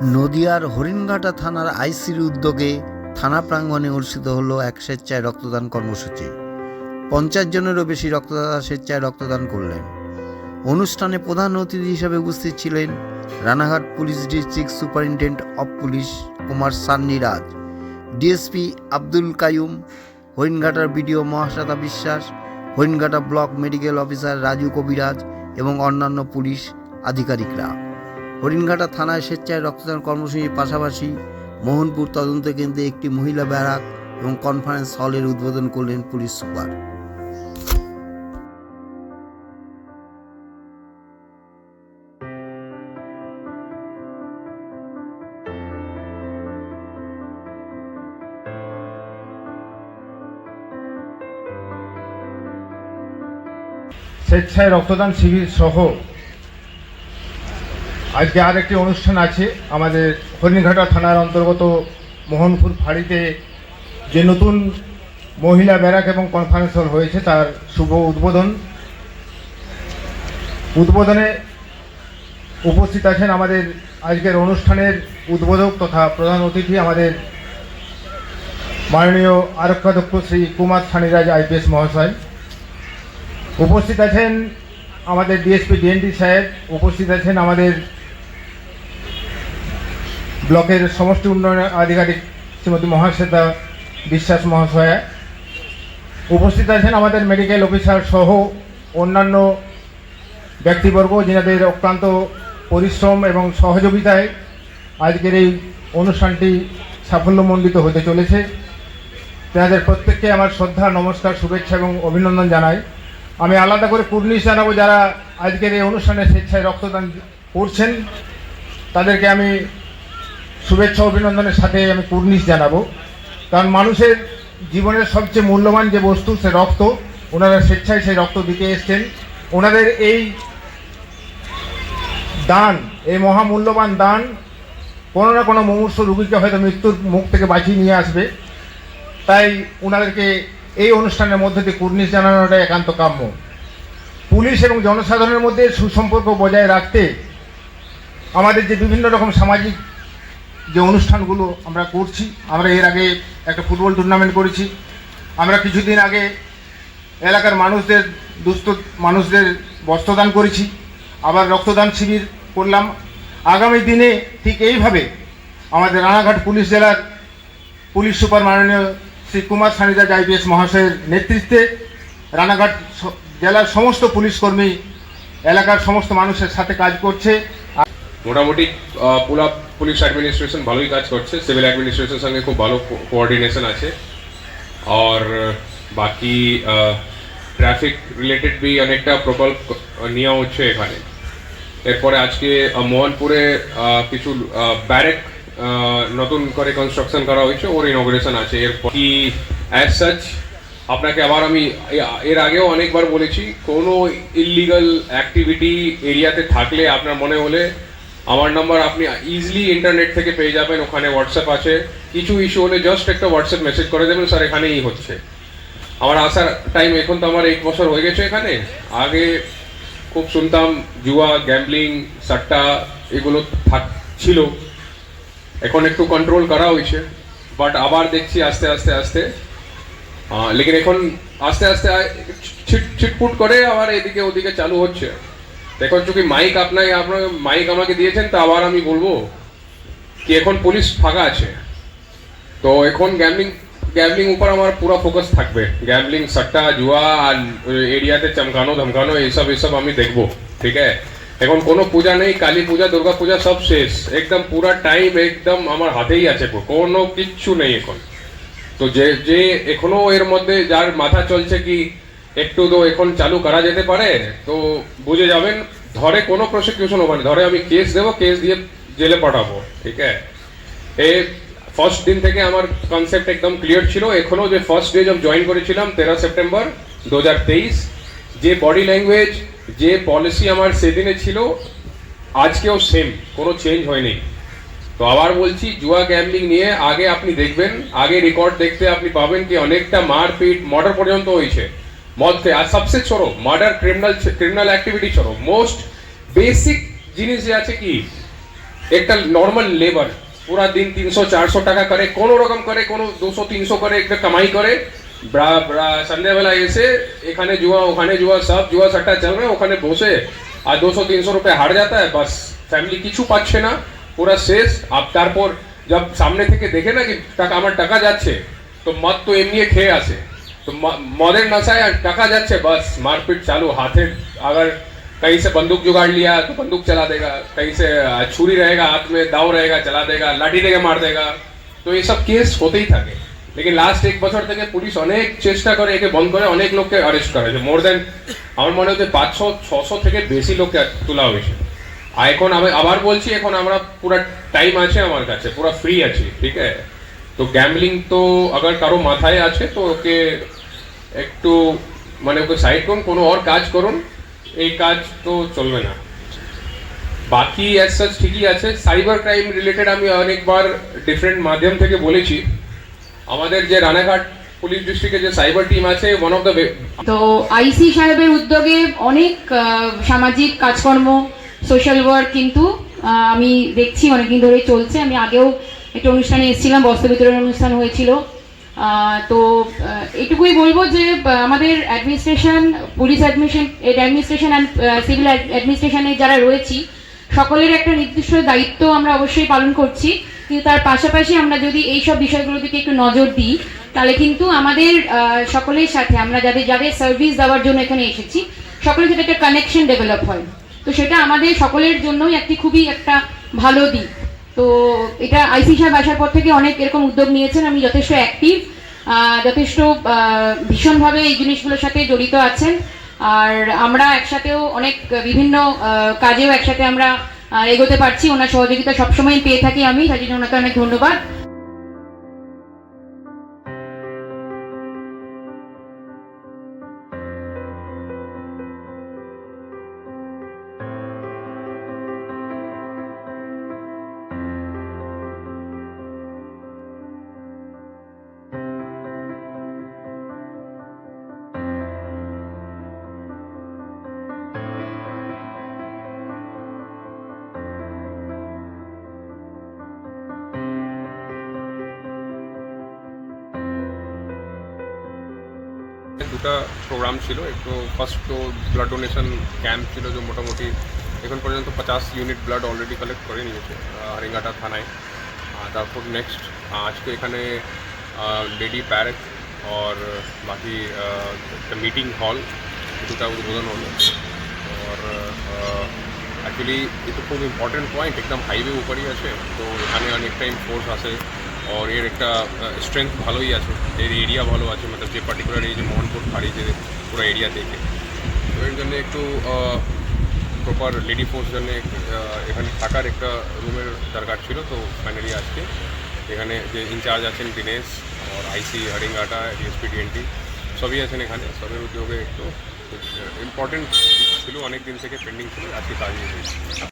নদিয়ার হরিণঘাটা থানার আইসির উদ্যোগে থানা প্রাঙ্গণে অনুষ্ঠিত হলো এক স্বেচ্ছায় রক্তদান কর্মসূচি। পঞ্চাশ জনেরও বেশি রক্তদাতা স্বেচ্ছায় রক্তদান করলেন। অনুষ্ঠানে প্রধান অতিথি হিসেবে উপস্থিত ছিলেন Ranaghat police district superintendent of police Kumar Sunny Raj, DSP Abdul Qayum হরিণঘাটার BDO Mahasweta Biswas, Haringhata block medical officer Raju Kabiraj এবং অন্যান্য পুলিশ আধিকারিকরা। হরিণঘাটা থানায় স্বেচ্ছায় রক্তদান কর্মসূচির পাশাপাশি মোহনপুর তদন্ত কেন্দ্রে একটি মহিলা ব্যারাক এবং কনফারেন্স হলের উদ্বোধন করলেন পুলিশ সুপার। স্বেচ্ছায় রক্তদান শিবির সহ আজকে আর একটি অনুষ্ঠান আছে, আমাদের হরিণঘাটা থানার অন্তর্গত মোহনপুর ফাঁড়িতে যে নতুন মহিলা ব্যারাক এবং কনফারেন্স হল হয়েছে, তার শুভ উদ্বোধন। উদ্বোধনে উপস্থিত আছেন আমাদের আজকের অনুষ্ঠানের উদ্বোধক তথা প্রধান অতিথি আমাদের মাননীয় আরক্ষাধ্যক্ষ শ্রী কুমার সানিরাজ আইপিএস মহাশয়। উপস্থিত আছেন আমাদের ডিএসপি ডিএনটি সাহেব, উপস্থিত আছেন আমাদের ব্লকের সমষ্টি উন্নয়ন আধিকারিক শ্রীমতী মহাশ্বেতা বিশ্বাস মহাশয়া উপস্থিত আছেন আমাদের মেডিকেল অফিসার সহ অন্যান্য ব্যক্তিবর্গ, যিনাদের অক্লান্ত পরিশ্রম এবং সহযোগিতায় আজকের এই অনুষ্ঠানটি সাফল্যমণ্ডিত হতে চলেছে। তেনাদের প্রত্যেককে আমার শ্রদ্ধা, নমস্কার, শুভেচ্ছা এবং অভিনন্দন জানাই। আমি আলাদা করে কুর্নিশ জানাব যারা আজকের এই অনুষ্ঠানে স্বেচ্ছায় রক্তদান করছেন। তাদেরকে আমি শুভেচ্ছা অভিনন্দনের সাথে আমি কুর্নিশ জানাব। কারণ মানুষের জীবনের সবচেয়ে মূল্যবান যে বস্তু, সে রক্ত। ওনারা স্বেচ্ছায় সেই রক্ত দিতে এসছেন। ওনাদের এই দান, এই মহামূল্যবান দান, কোনো না কোনো মুমূর্ষ রুগীকে হয়তো মৃত্যুর মুখ থেকে বাঁচিয়ে নিয়ে আসবে। তাই ওনাদেরকে এই অনুষ্ঠানের মধ্যে দিয়ে কুর্নিশ জানানোটা একান্ত কাম্য। পুলিশ এবং জনসাধারণের মধ্যে সুসম্পর্ক বজায় রাখতে আমাদের যে বিভিন্ন রকম সামাজিক যে অনুষ্ঠানগুলো আমরা করছি, আমরা এর আগে একটা ফুটবল টুর্নামেন্ট করেছি। আমরা কিছুদিন আগে এলাকার মানুষদের, দুস্থ মানুষদের বস্ত্রদান করেছি, আবার রক্তদান শিবির করলাম। আগামী দিনে ঠিক এইভাবে আমাদের রানাঘাট পুলিশ জেলার পুলিশ সুপার মাননীয় শ্রী কুমার সানিদাস আইপিএস মহাশয়ের নেতৃত্বে রানাঘাট জেলার সমস্ত পুলিশ কর্মী, এলাকার সমস্ত মানুষের সাথে কাজ করছে। মোটামুটি পুরা পুলিশ অ্যাডমিনিস্ট্রেশন ভালোই কাজ করছে সিভিল অ্যাডমিনিস্ট্রেশনের সঙ্গে খুব ভালো কোঅর্ডিনেশন আছে। আর বাকি ট্রাফিক রিলেটেড বি অনেকটা প্রকল্প নেওয়া হচ্ছে এখানে। এরপরে আজকে মোহনপুরে কিছু ব্যারেক নতুন করে কনস্ট্রাকশন করা হয়েছে, ওর ইনগ্রেশন আছে। এরপর কি অ্যাজ সাচ আপনাকে আবার আমি এর আগেও অনেকবার বলেছি, কোনো ইলিগাল অ্যাক্টিভিটি এরিয়াতে থাকলে আপনার মনে হলে আমার নাম্বার আপনি ইজিলি ইন্টারনেট থেকে পেয়ে যাবেন, ওখানে হোয়াটসঅ্যাপ আছে। কিছু ইস্যু হলে জাস্ট একটা হোয়াটসঅ্যাপ মেসেজ করে দেবেন স্যার এখানেই হচ্ছে। আমার আসার টাইম এখন তো আমার এক বছর হয়ে গেছে এখানে। আগে খুব শুনতাম, জুয়া গ্যাম্বলিং সাট্টা এগুলো থাক, ছিল। এখন একটু কন্ট্রোল করা হয়েছে। বাট আবার দেখছি আস্তে আস্তে আস্তে। লেকিন এখন আস্তে আস্তে ছিট ছিটপুট করে আবার এদিকে ওদিকে চালু হচ্ছে। এখন চুকি মাইক আপনাকে আপনার মাইক আমাকে দিয়েছেন, তো আবার আমি বলব কি এখন পুলিশ ফাঁকা আছে। তো এখন গ্যামলিং গ্যামলিং উপর আমার পুরো ফোকাস থাকবে। গ্যামলিং সट्टा জুয়া আর এরিয়াতে চমকানো, ধমকানো, এইসব এইসব আমি দেখব, ঠিক আছে? এখন কোনো পূজা নেই, কালী পূজা, দুর্গা পূজা সব শেষ। একদম পুরা টাইম একদম আমার হাতেই আছে কোনো কিচ্ছু নেই এখন। তো যে যে এখনও এর মধ্যে যার মাথা চলছে কি, একটু তো এখন চালু করা যেতে পারে, তো বুঝে যাবেন। ধরে কোনো প্রসিকিউশন হবে না ধরে আমি কেস দেবো কেস দিয়ে জেলে পাঠাবো, ঠিক আছে? এ ফার্স্ট দিন থেকে আমার কনসেপ্ট একদম ক্লিয়ার ছিল। এখনও যে ফার্স্ট ডে যখন জয়েন করেছিলাম, তেরো সেপ্টেম্বর দুহাজার তেইশ, যে বডি ল্যাঙ্গুয়েজ যে পলিসি আমার সেদিনে ছিল, আজকেও সেম কোনো চেঞ্জ হয়নি। তো আবার বলছি, জুয়া গ্যামলিং নিয়ে আগে আপনি দেখবেন, আগে রেকর্ড দেখতে আপনি পাবেন কি অনেকটা মারপিট মার্ডার পর্যন্ত হয়েছে। मौत थे আর সবচেয়ে ছোট মার্ডার ক্রিমিনাল ক্রিমিনাল অ্যাক্টিভিটি ছোট। মোস্ট বেসিক জিনিস যে আছে কি? একটা নর্মাল লেবার পুরা দিন তিনশো, চারশো টাকা করে, কোনো রকম করে, কোনো দুশো, তিনশো করে একটা কামাই করে, ব্রা ব্রা সন্ধ্যাবেলা এসে এখানে জুয়া, ওখানে জুয়া, সব জুয়া সাট্টা চল রে, ওখানে বসে, আর দুশো, তিনশো রুপে হার যাতা বাস। ফ্যামিলি কিছু পাচ্ছে না, পুরা শেষ। আর তারপর যখন সামনে থেকে দেখে না কি, টাকা, আমার টাকা যাচ্ছে, তো মত তো এমনি খেয়ে আসে। तो म- मदर नशा है टका जाच्छे बस मारपीट चालू हाथे अगर कहीं से बंदूक जुगाड़ लिया तो बंदूक चला देगा कहीं से अ, छुरी रहेगा हाथ में दाव रहेगा चला देगा लाठी देगा मार देगा तो ये सब केस होते ही থাকে लेकिन লাস্ট এক বছর থেকে পুলিশ অনেক চেষ্টা করে একে বন্ধ করে অনেক লোককে অ্যারেস্ট করা হয়েছে মোর দেন আমার মনে হচ্ছে পাঁচশো ছশো থেকে বেশি লোককে তোলা হয়েছে আর এখন আমি আবার বলছি এখন আমরা পুরো টাইম আছে আমার কাছে পুরো ফ্রি আছি ঠিক আছে তো গ্যামলিং তো আগার কারও মাথায় আছে, তো ওকে একটু মানে ওকে সাইড করুন, কোনো ওর কাজ করুন, এই কাজ তো চলবে না। বাকি অ্যাজ সাচ ঠিকই আছে সাইবার ক্রাইম রিলেটেড আমি অনেকবার ডিফারেন্ট মাধ্যম থেকে বলেছি। আমাদের যে রানাঘাট পুলিশ ডিস্ট্রিক্টে যে সাইবার টিম আছে ওয়ান অফ দ্য তো আইসি সাহেবের উদ্যোগে অনেক সামাজিক কাজকর্ম সোশ্যাল ওয়ার্ক কিন্তু আমি দেখছি অনেকদিন ধরে চলছে। আমি আগেও একটা অনুষ্ঠানে এসেছিলাম, বস্ত্র বিতরণ অনুষ্ঠান হয়েছিল। তো এটুকুই বলব যে আমাদের administration police admission administration and civil অ্যাডমিনিস্ট্রেশনে যারা রয়েছি, সকলের একটা নির্দিষ্ট দায়িত্ব আমরা অবশ্যই পালন করছি। কিন্তু তার পাশাপাশি আমরা যদি এই সব বিষয়গুলোর দিকে একটু নজর দিই, তাহলে কিন্তু আমাদের সকলের সাথে আমরা যাদের যাদের সার্ভিস দেওয়ার জন্য এখানে এসেছি, সকলের সাথে একটা কানেকশন ডেভেলপ হয়। তো সেটা আমাদের সকলের জন্যই একটি খুবই একটা ভালো দিক। তো এটা আইসি সাহেব আসার পর থেকে অনেক এরকম উদ্যোগ নিয়েছেন, আমি যথেষ্ট অ্যাক্টিভ যথেষ্ট ভীষণভাবে এই জিনিসগুলোর সাথে জড়িত আছেন। আর আমরা একসাথেও অনেক, বিভিন্ন কাজেও একসাথে আমরা এগোতে পারছি। ওনার সহযোগিতা সবসময় পেয়ে থাকি আমি। তার জন্য ওনাকে অনেক ধন্যবাদ। দুটা প্রোগ্রাম ছিল একটু ফার্স্ট তো ব্লাড ডোনেশন ক্যাম্প ছিল যে মোটামুটি এখন পর্যন্ত পঞ্চাশ ইউনিট ব্লাড অলরেডি কালেক্ট করে নিয়েছে হারিঙ্গাটা থানায় আর তারপর নেক্সট আজকে এখানে লেডি প্যারেট और বাকি আহ, একটা মিটিং হল দুটা উদ্বোধন হলো और অ্যাকচুয়ালি এ তো খুব ইম্পর্টেন্ট পয়েন্ট একদম হাইওয়ে উপরই আছে তো এখানে অনেক টাইম ফোর্স আছে और এর একটা স্ট্রেংথ ভালোই আছে এর এরিয়া ভালো আছে মতলব যে পার্টিকুলার এই যে মোহনপুর ফাড়ি যে পুরো এরিয়া দেখে তো এর জন্য একটু প্রপার লেডি ফোর্স জন্য এখানে থাকার একটা রুমের দরকার ছিল তো ফাইনালি আজকে এখানে যে ইনচার্জ আছেন দিনেশ আর আইসি হরিঙ্গাটা ডিএসপি ডিএনটি সবই আছেন এখানে সবের উদ্যোগে একটু ইম্পর্টেন্ট ছিল অনেক দিন থেকে পেন্ডিং ছিল আজকে কাজ হয়েছে